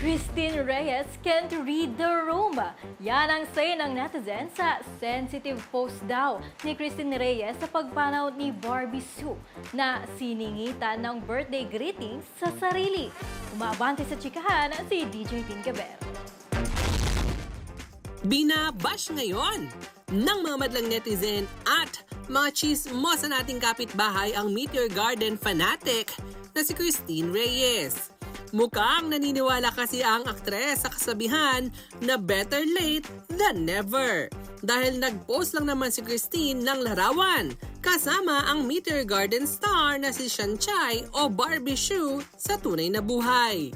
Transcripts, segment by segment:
Christine Reyes can't read the room. Yan ang say ng netizen sa sensitive post daw ni Christine Reyes sa pagpanaw ni Barbie Sue na siningitan ng birthday greetings sa sarili. Umabante sa chikahan si DJ Tinkeber. Binabash ngayon ng mga madlang netizen at mga chismosa nating kapitbahay ang Meteor Garden fanatic na si Christine Reyes. Mukhang naniniwala kasi ang aktres sa kasabihan na better late than never. Dahil nag-post lang naman si Christine ng larawan kasama ang Meteor Garden star na si Shanchay o Barbie Shu sa tunay na buhay.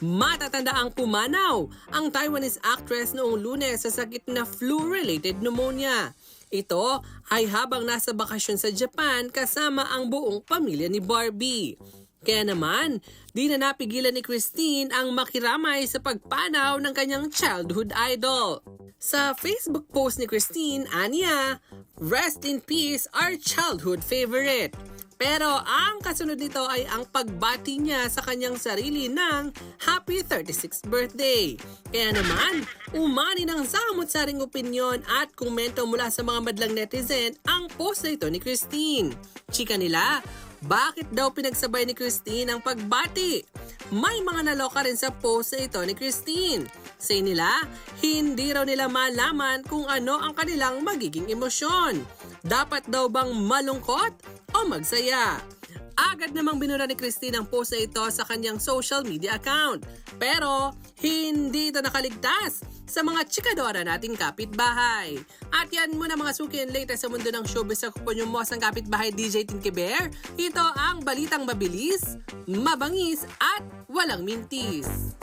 Matatanda ang pumanaw ang Taiwanese actress noong lunes sa sakit na flu-related pneumonia. Ito ay habang nasa bakasyon sa Japan kasama ang buong pamilya ni Barbie. Kaya naman, di na napigilan ni Christine ang makiramay sa pagpanaw ng kanyang childhood idol. Sa Facebook post ni Christine, aniya, Rest in peace our childhood favorite. Pero ang kasunod nito ay ang pagbati niya sa kanyang sarili ng Happy 36th birthday. Kaya naman, umani ng samot-saring opinyon at komento mula sa mga madlang netizen ang post na ito ni Christine. Chika nila, bakit daw pinagsabay ni Christine ang pagbati? May mga naloka rin sa post na ito ni Christine. Say nila, hindi raw nila malaman kung ano ang kanilang magiging emosyon. Dapat daw bang malungkot o magsaya? Agad namang binura ni Christine ang post na ito sa kanyang social media account. Pero hindi ito nakaligtas sa mga chikadora nating kapitbahay. At yan muna mga suki and latest sa mundo ng showbiz sa kupon yung mosang kapitbahay DJ Tinky Bear. Ito ang balitang mabilis, mabangis at walang mintis.